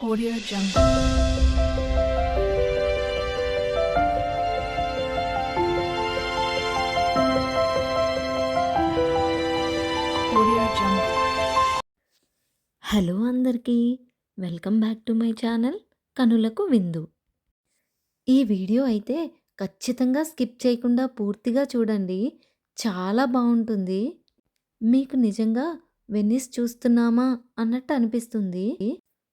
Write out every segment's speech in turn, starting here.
Audio Jungle. Audio Jungle. Hello అందరికీ welcome back to my channel కనులకు విందు ఈ వీడియో అయితే ఖచ్చితంగా స్కిప్ చేయకుండా పూర్తిగా చూడండి చాలా బాగుంటుంది మీకు నిజంగా వెన్నిస్ చూస్తున్నామా అన్నట్టు అనిపిస్తుంది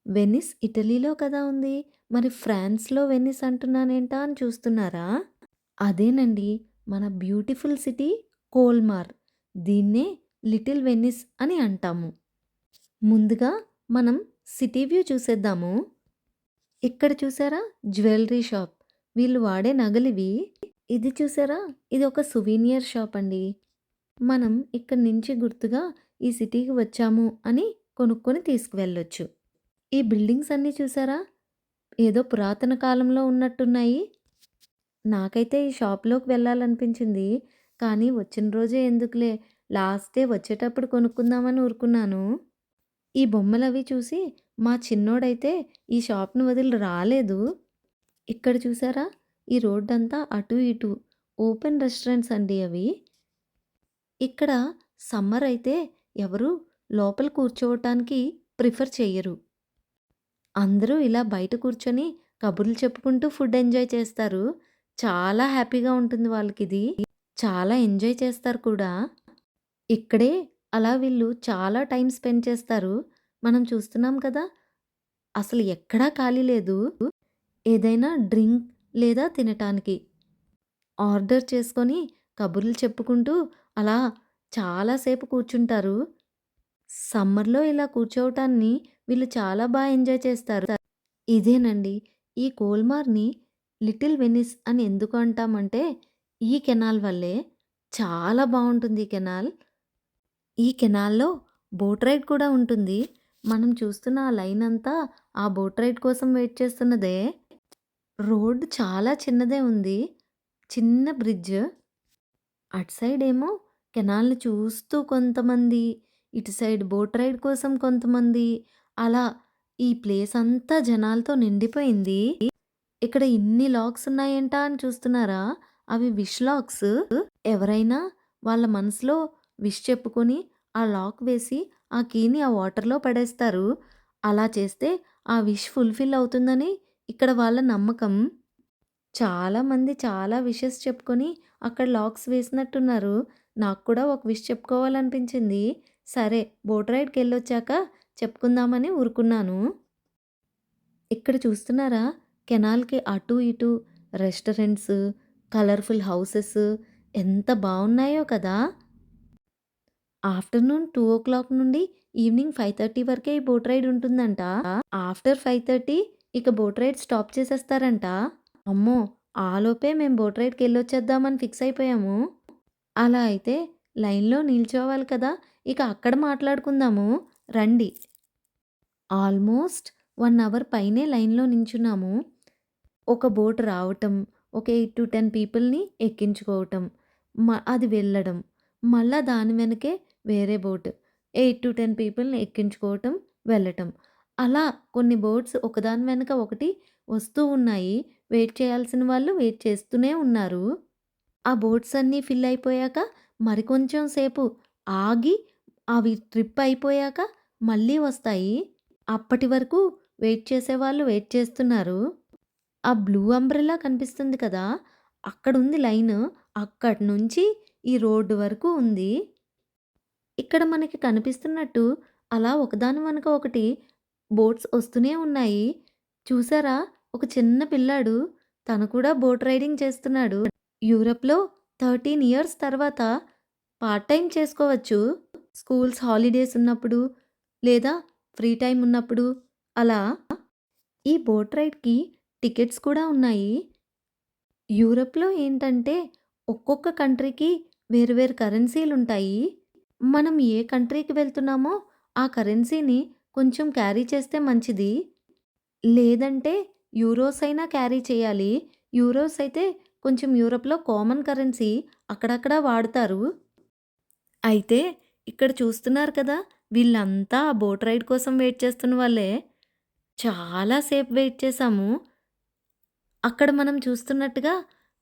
వెనిస్ ఇటలీలో కదా ఉంది? మరి ఫ్రాన్స్లో వెనిస్ అంటున్నానేంటా అని చూస్తున్నారా? అదేనండి మన బ్యూటిఫుల్ సిటీ కోల్మార్. దీన్నే లిటిల్ వెనిస్ అని అంటాము. ముందుగా మనం సిటీ వ్యూ చూసేద్దాము. ఇక్కడ చూసారా? Jewellery shop. వీళ్ళు వాడే నగలివి. ఇది చూసారా? ఇది ఒక సువీనియర్ షాప్ అండి. మనం ఇక్కడి నుంచి గుర్తుగా ఈ సిటీకి వచ్చాము అని కొనుక్కొని తీసుకువెళ్ళొచ్చు. ఈ బిల్డింగ్స్ అన్నీ చూసారా ఏదో పురాతన కాలంలో ఉన్నట్టున్నాయి నాకైతే ఈ షాప్లోకి వెళ్ళాలనిపించింది కానీ వచ్చిన రోజే ఎందుకులే లాస్ట్ వచ్చేటప్పుడు కొనుక్కుందామని ఊరుకున్నాను ఈ బొమ్మలు అవి చూసి మా చిన్నోడైతే ఈ షాప్‌ని వదిలి రాలేదు. ఇక్కడ చూసారా? ఈ రోడ్డంతా అటు ఇటు ఓపెన్ రెస్టారెంట్స్ అండి అవి. ఇక్కడ సమ్మర్ అయితే ఎవరు లోపల కూర్చోవటానికి ప్రిఫర్ చెయ్యరు. అందరూ ఇలా బయట కూర్చొని కబుర్లు చెప్పుకుంటూ ఫుడ్ ఎంజాయ్ చేస్తారు. చాలా హ్యాపీగా ఉంటుంది వాళ్ళకి ఇది చాలా ఎంజాయ్ చేస్తారు కూడా. ఇక్కడే అలా వీళ్ళు చాలా టైం స్పెండ్ చేస్తారు. మనం చూస్తున్నాం కదా! అసలు ఎక్కడా ఖాళీ లేదు. ఏదైనా డ్రింక్ లేదా తినటానికి. ఆర్డర్ చేసుకొని కబుర్లు చెప్పుకుంటూ అలా చాలాసేపు కూర్చుంటారు. సమ్మర్‌లో ఇలా కూర్చోవటాన్ని వీళ్ళు చాలా బాగా ఎంజాయ్ చేస్తారు. ఇదేనండి ఈ కోల్మార్‌ని లిటిల్ వెనిస్ అని ఎందుకు అంటామంటే ఈ కెనాల్ వల్లే. చాలా బాగుంటుంది ఈ కెనాల్. ఈ కెనాల్‌లో బోట్ రైడ్ కూడా ఉంటుంది. మనం చూస్తున్న ఆ లైన్ అంతా ఆ బోట్ రైడ్ కోసం వెయిట్ చేస్తున్నదే. రోడ్ చాలా చిన్నదే ఉంది. చిన్న బ్రిడ్జ్. అటు సైడ్ ఏమో కెనాల్‌ని చూస్తూ కొంతమంది, ఇటు సైడ్ బోట్ రైడ్ కోసం కొంతమంది, అలా ఈ ప్లేస్ అంతా జనాలతో నిండిపోయింది. ఇక్కడ ఇన్ని లాక్స్ ఉన్నాయంట అని చూస్తున్నారా? అవి విష్ లాక్స్. ఎవరైనా వాళ్ళ మనసులో విష్ చెప్పుకొని ఆ లాక్ వేసి ఆ కీని ఆ వాటర్‌లో పడేస్తారు. అలా చేస్తే ఆ విష్ ఫుల్‌ఫిల్ అవుతుందని ఇక్కడ వాళ్ళ నమ్మకం. చాలామంది చాలా విషెస్ చెప్పుకొని అక్కడ లాక్స్ వేసినట్టున్నారు. నాకు కూడా ఒక విష్ చెప్పుకోవాలనిపించింది. సరే బోట్ రైడ్కి వెళ్ళొచ్చాక చెప్పుకుందామని ఊరుకున్నాను. ఇక్కడ చూస్తున్నారా? కెనాల్‌కి అటు ఇటు రెస్టారెంట్స్, కలర్‌ఫుల్ హౌసెస్ ఎంత బాగున్నాయో కదా! ఆఫ్టర్‌నూన్ 2:00 నుండి ఈవినింగ్ 5:30 వరకే ఈ బోట్ రైడ్ ఉంటుందంట. ఆఫ్టర్ 5:30 ఇక బోట్ రైడ్ స్టాప్ చేసేస్తారంట. అమ్మో! ఆలోపే మేము బోట్ రైడ్కి వెళ్ళొచ్చేద్దామని ఫిక్స్ అయిపోయాము. అలా అయితే లైన్‌లో నిల్చోవాలి కదా! ఇక అక్కడ మాట్లాడుకుందాము రండి. ఆల్మోస్ట్ వన్ అవర్ పైనే లైన్‌లో నించున్నాము. ఒక బోట్ రావటం, ఒక 8-10 పీపుల్‌ని ఎక్కించుకోవటం, మ అది వెళ్ళడం, మళ్ళా దాని వెనకే వేరే బోట్ 8-10 పీపుల్‌ని ఎక్కించుకోవటం, వెళ్ళటం. అలా కొన్ని బోట్స్ ఒకదాని వెనక ఒకటి వస్తూ ఉన్నాయి. వెయిట్ చేయాల్సిన వాళ్ళు వెయిట్ చేస్తూనే ఉన్నారు. ఆ బోట్స్ అన్నీ ఫిల్ అయిపోయాక మరికొంచెం సేపు ఆగి అవి ట్రిప్ అయిపోయాక మళ్ళీ వస్తాయి. అప్పటి వరకు వెయిట్ చేసేవాళ్ళు వెయిట్ చేస్తున్నారు. ఆ బ్లూ అంబ్రెల్లా కనిపిస్తుంది కదా! అక్కడుంది లైన్. అక్కడి నుంచి ఈ రోడ్డు వరకు ఉంది. ఇక్కడ మనకి కనిపిస్తున్నట్టు అలా ఒకదాని వెనక ఒకటి బోట్స్ వస్తూనే ఉన్నాయి. చూసారా? ఒక చిన్న పిల్లాడు తను కూడా బోట్ రైడింగ్ చేస్తున్నాడు. యూరప్‌లో 13 ఇయర్స్ తర్వాత పార్ట్ టైం చేసుకోవచ్చు. స్కూల్స్ హాలిడేస్ ఉన్నప్పుడు లేదా ఫ్రీ టైం ఉన్నప్పుడు అలా. ఈ బోట్ రైడ్‌కి టికెట్స్ కూడా ఉన్నాయి. యూరప్‌లో ఏంటంటే ఒక్కొక్క కంట్రీకి వేరు వేరు కరెన్సీలుంటాయి. మనం ఏ కంట్రీకి వెళ్తున్నామో ఆ కరెన్సీని కొంచెం క్యారీ చేస్తే మంచిది. లేదంటే యూరోస్ అయినా క్యారీ చేయాలి. యూరోస్ అయితే కొంచెం యూరప్‌లో కామన్ కరెన్సీ అక్కడక్కడ వాడతారు. అయితే ఇక్కడ చూస్తున్నారు కదా! వీళ్ళంతా ఆ బోట్ రైడ్ కోసం వెయిట్ చేస్తున్న వాళ్ళే. చాలా సేపు వెయిట్ చేశాము. అక్కడ మనం చూస్తున్నట్టుగా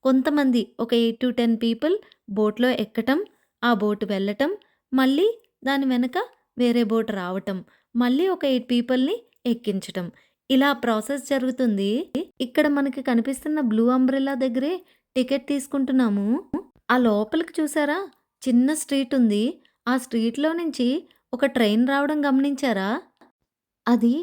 కొంతమంది ఒక 8-10 పీపుల్ బోట్‌లో ఎక్కటం, ఆ బోట్ వెళ్ళటం, మళ్ళీ దాని వెనక వేరే బోట్ రావటం, మళ్ళీ ఒక ఎయిట్ పీపుల్‌ని ఎక్కించటం. ఇలా ప్రాసెస్ జరుగుతుంది. ఇక్కడ మనకి కనిపిస్తున్న బ్లూ అంబ్రెల్లా దగ్గరే టికెట్ తీసుకుంటున్నాము. ఆ లోపలికి చూసారా? చిన్న స్ట్రీట్ ఉంది. ఆ స్ట్రీట్‌లో నుంచి ఒక ట్రైన్ రావడం గమనించారా? అది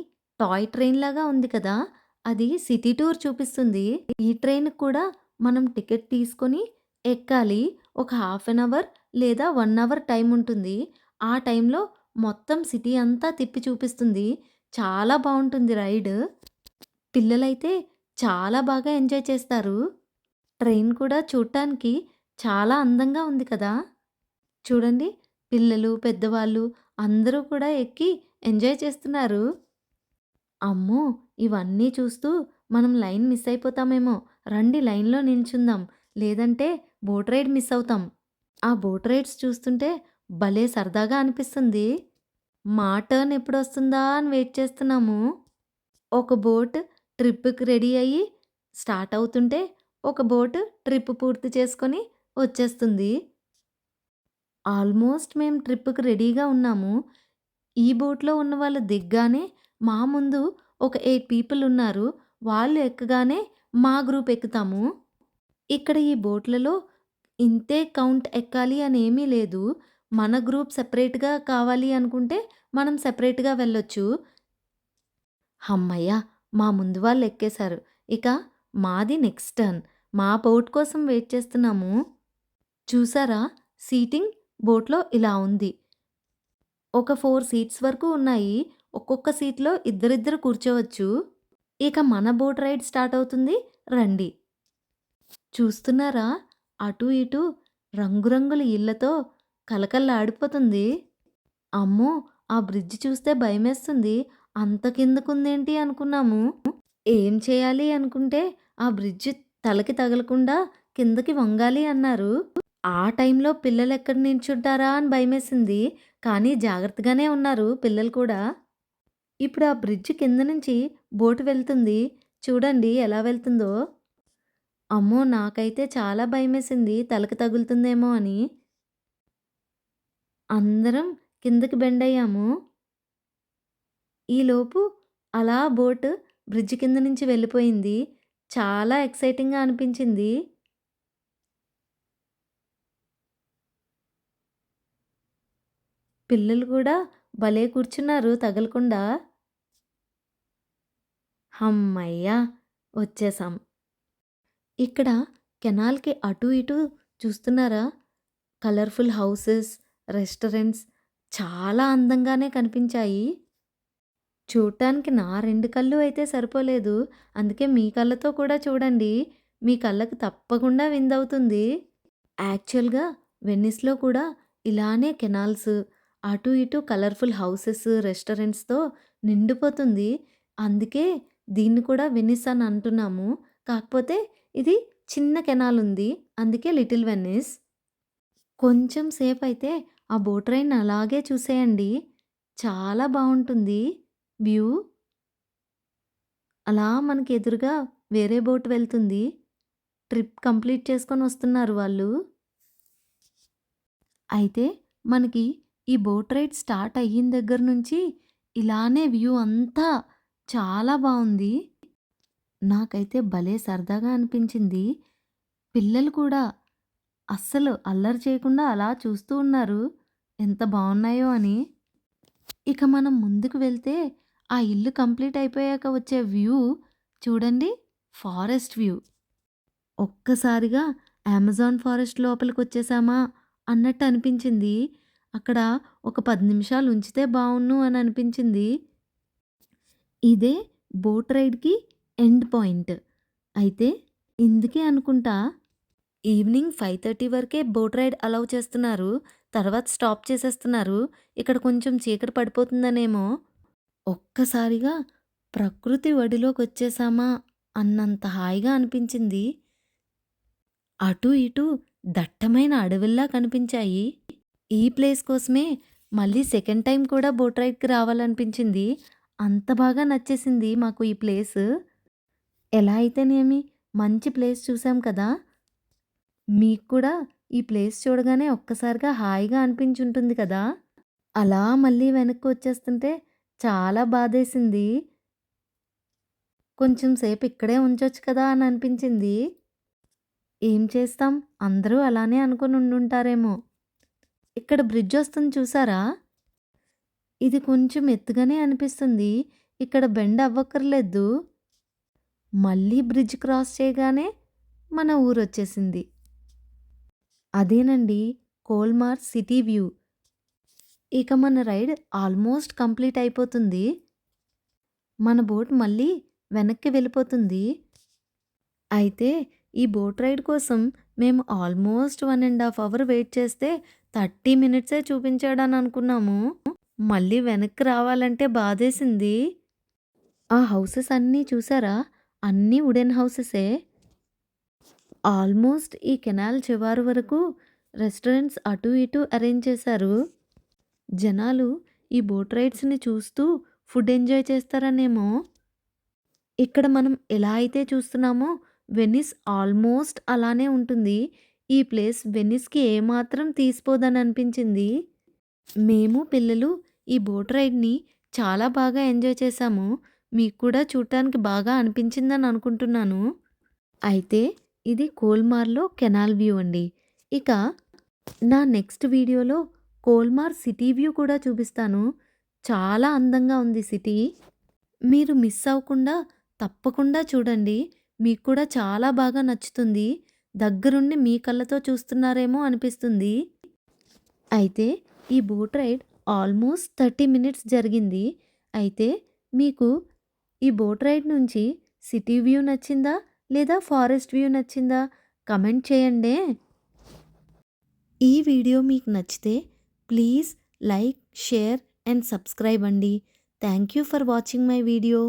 టాయ్ ట్రైన్ లాగా ఉంది కదా! అది సిటీ టూర్ చూపిస్తుంది. ఈ ట్రైన్‌కి కూడా మనం టికెట్ తీసుకొని ఎక్కాలి. ఒక హాఫ్ అన్ అవర్ లేదా వన్ అవర్ టైం ఉంటుంది. ఆ టైంలో మొత్తం సిటీ అంతా తిప్పి చూపిస్తుంది. చాలా బాగుంటుంది రైడ్. పిల్లలైతే చాలా బాగా ఎంజాయ్ చేస్తారు. ట్రైన్ కూడా చూడటానికి చాలా అందంగా ఉంది కదా! చూడండి పిల్లలు, పెద్దవాళ్ళు అందరూ కూడా ఎక్కి ఎంజాయ్ చేస్తున్నారు. అమ్మో! ఇవన్నీ చూస్తూ మనం లైన్ మిస్ అయిపోతామేమో! రండి లైన్‌లో నిల్చుందాం. లేదంటే బోట్ రైడ్ మిస్ అవుతాం. ఆ బోట్ రైడ్స్ చూస్తుంటే భలే సరదాగా అనిపిస్తుంది. మా టర్న్ ఎప్పుడొస్తుందా అని వెయిట్ చేస్తున్నాము. ఒక బోట్ ట్రిప్‌కి రెడీ అయ్యి స్టార్ట్ అవుతుంటే, ఒక బోట్ ట్రిప్ పూర్తి చేసుకొని వచ్చేస్తుంది. ఆల్మోస్ట్ మేము ట్రిప్‌కి రెడీగా ఉన్నాము. ఈ బోట్‌లో ఉన్న వాళ్ళు దిగ్గానే మా ముందు ఒక ఎయిట్ పీపుల్ ఉన్నారు. వాళ్ళు ఎక్కగానే మా గ్రూప్ ఎక్కుతాము. ఇక్కడ ఈ బోట్‌లలో ఇంతే కౌంట్ ఎక్కాలి అని ఏమీ లేదు. మన గ్రూప్ సెపరేట్‌గా కావాలి అనుకుంటే మనం సెపరేట్‌గా వెళ్ళొచ్చు. అమ్మయ్య మా ముందు వాళ్ళు ఎక్కేశారు. ఇక మాది నెక్స్ట్ టర్న్. మా బోట్ కోసం వెయిట్ చేస్తున్నాము. చూసారా? సీటింగ్ బోట్‌లో ఇలా ఉంది. ఒక ఫోర్ సీట్స్ వరకు ఉన్నాయి. ఒక్కొక్క సీట్‌లో ఇద్దరిద్దరు కూర్చోవచ్చు. ఇక మన బోట్ రైడ్ స్టార్ట్ అవుతుంది. రండి. చూస్తున్నారా? అటు ఇటు రంగురంగుల ఇళ్ళతో కళకళలాడిపోతుంది. అమ్మో! ఆ బ్రిడ్జ్ చూస్తే భయమేస్తుంది. అంత కిందకుందేంటి అనుకున్నాము. ఏం చేయాలి అనుకుంటే ఆ బ్రిడ్జ్ తలకి తగలకుండా కిందకి వంగాలి అన్నారు. ఆ టైంలో పిల్లలు ఎక్కడ నించుంటారా అని భయమేసింది. కానీ జాగ్రత్తగానే ఉన్నారు పిల్లలు కూడా. ఇప్పుడు ఆ బ్రిడ్జ్ కింద నుంచి బోట్ వెళ్తుంది. చూడండి ఎలా వెళ్తుందో. అమ్మో! నాకైతే చాలా భయమేసింది తలకు తగులుతుందేమో అని. అందరం కిందకి బెండయ్యాము. ఈలోపు అలా బోట్ బ్రిడ్జ్ కింద నుంచి వెళ్ళిపోయింది. చాలా ఎక్సైటింగ్‌గా అనిపించింది. పిల్లలు కూడా భలే కూర్చున్నారు తగలకుండా. హమ్మయ్య! వచ్చేసాం. ఇక్కడ కెనాల్‌కి అటు ఇటు చూస్తున్నారా? కలర్‌ఫుల్ హౌసెస్, రెస్టారెంట్స్ చాలా అందంగానే కనిపించాయి. చూడటానికి నా రెండు కళ్ళు అయితే సరిపోలేదు. అందుకే మీ కళ్ళతో కూడా చూడండి. మీ కళ్ళకు తప్పకుండా విందవుతుంది. యాక్చువల్‌గా వెన్నిస్లో కూడా ఇలానే కెనాల్స్, అటు ఇటు కలర్‌ఫుల్ హౌసెస్, రెస్టారెంట్స్‌తో నిండిపోతుంది. అందుకే దీన్ని కూడా వెనిస్ అని అంటున్నాము. కాకపోతే ఇది చిన్న కెనాల్ ఉంది. అందుకే లిటిల్ వెనిస్. కొంచెం సేపయితే ఆ బోట్ రైడ్‌ని అలాగే చూసేయండి. చాలా బావుంటుంది వ్యూ. అలా మనకి ఎదురుగా వేరే బోట్ వెళ్తుంది. ట్రిప్ కంప్లీట్ చేసుకొని వస్తున్నారు వాళ్ళు. అయితే మనకి ఈ బోట్ రైడ్ స్టార్ట్ అయ్యిన దగ్గర నుంచి ఇలానే వ్యూ అంతా చాలా బాగుంది నాకైతే భలే సరదాగా అనిపించింది. పిల్లలు కూడా అస్సలు అల్లరి చేయకుండా అలా చూస్తూ ఉన్నారు. ఎంత బాగున్నాయో అని. ఇక మనం ముందుకు వెళ్తే ఆ ఇల్లు కంప్లీట్ అయిపోయాక వచ్చే వ్యూ చూడండి ఫారెస్ట్ వ్యూ. ఒక్కసారిగా అమెజాన్ ఫారెస్ట్ లోపలికి వచ్చేసామా అన్నట్టు అనిపించింది. అక్కడ ఒక పది నిమిషాలు ఉంచితే బావున్ను అని అనిపించింది. ఇదే బోట్ రైడ్‌కి ఎండ్ పాయింట్. అయితే ఇందుకే అనుకుంటా ఈవినింగ్ 5:30 వరకే బోట్ రైడ్ అలౌ చేస్తున్నారు. తర్వాత స్టాప్ చేసేస్తున్నారు. ఇక్కడ కొంచెం చీకటి పడిపోతుందనేమో. ఒక్కసారిగా ప్రకృతి వడిలోకి వచ్చేసామా అన్నంత హాయిగా అనిపించింది. అటు ఇటు దట్టమైన అడవిల్లా కనిపించాయి. ఈ ప్లేస్ కోసమే మళ్ళీ సెకండ్ టైం కూడా బోట్ రైడ్‌కి రావాలనిపించింది. అంత బాగా నచ్చేసింది మాకు ఈ ప్లేస్. ఎలా అయితేనేమి మంచి ప్లేస్ చూసాం కదా! మీకు కూడా ఈ ప్లేస్ చూడగానే ఒక్కసారిగా హాయిగా అనిపించుంటుంది కదా! అలా మళ్ళీ వెనక్కి వచ్చేస్తుంటే చాలా బాధేసింది. కొంచెం సేపు ఇక్కడే ఉంచొచ్చు కదా అని అనిపించింది. ఏం చేస్తాం అందరూ అలానే అనుకుని ఉండుంటారేమో. ఇక్కడ బ్రిడ్జ్ వస్తుంది చూసారా? ఇది కొంచెం ఎత్తుగానే అనిపిస్తుంది. ఇక్కడ బెండ్ అవ్వక్కర్లేదు. మళ్ళీ బ్రిడ్జ్ క్రాస్ చేయగానే మన ఊరు వచ్చేసింది అదేనండి కోల్మార్ సిటీ వ్యూ. ఇక మన రైడ్ ఆల్మోస్ట్ కంప్లీట్ అయిపోతుంది. మన బోట్ మళ్ళీ వెనక్కి వెళ్ళిపోతుంది. అయితే ఈ బోట్ రైడ్ కోసం మేము almost one and half hour wait చేస్తే 30 మినిట్సే చూపించాడని అనుకున్నాము. మళ్ళీ వెనక్కి రావాలంటే బాధేసింది. ఆ హౌసెస్ అన్నీ చూసారా? అన్నీ వుడెన్ హౌసెసే. ఆల్మోస్ట్ ఈ కెనాల్ చివరి వరకు రెస్టారెంట్స్ అటు ఇటు అరేంజ్ చేశారు. జనాలు ఈ బోట్ రైడ్స్‌ని చూస్తూ ఫుడ్ ఎంజాయ్ చేస్తారనేమో. ఇక్కడ మనం ఎలా అయితే చూస్తున్నామో వెనిస్ ఆల్మోస్ట్ అలానే ఉంటుంది. ఈ ప్లేస్ వెనిస్‌కి ఏమాత్రం తీసిపోదని అనిపించింది. మేము పిల్లలు ఈ బోట్ రైడ్‌ని చాలా బాగా ఎంజాయ్ చేశాము. మీకు కూడా చూడటానికి బాగా అనిపించిందని అనుకుంటున్నాను. అయితే ఇది కోల్మార్‌లో కెనాల్ వ్యూ అండి. ఇక నా నెక్స్ట్ వీడియోలో కోల్మార్ సిటీ వ్యూ కూడా చూపిస్తాను. చాలా అందంగా ఉంది సిటీ. మీరు మిస్ అవ్వకుండా తప్పకుండా చూడండి. మీకు కూడా చాలా బాగా నచ్చుతుంది. దగ్గరుండి మీ కళ్ళతో చూస్తున్నారేమో అనిపిస్తుంది. అయితే ఈ బోట్ రైడ్ ఆల్మోస్ట్ 30 మినిట్స్ జరిగింది. అయితే మీకు ఈ బోట్ రైడ్ నుంచి సిటీ వ్యూ నచ్చిందా? లేదా ఫారెస్ట్ వ్యూ నచ్చిందా? కమెంట్ చేయండి ఈ వీడియో మీకు నచ్చితే please like, share and subscribe అండి. Thank you for watching my video.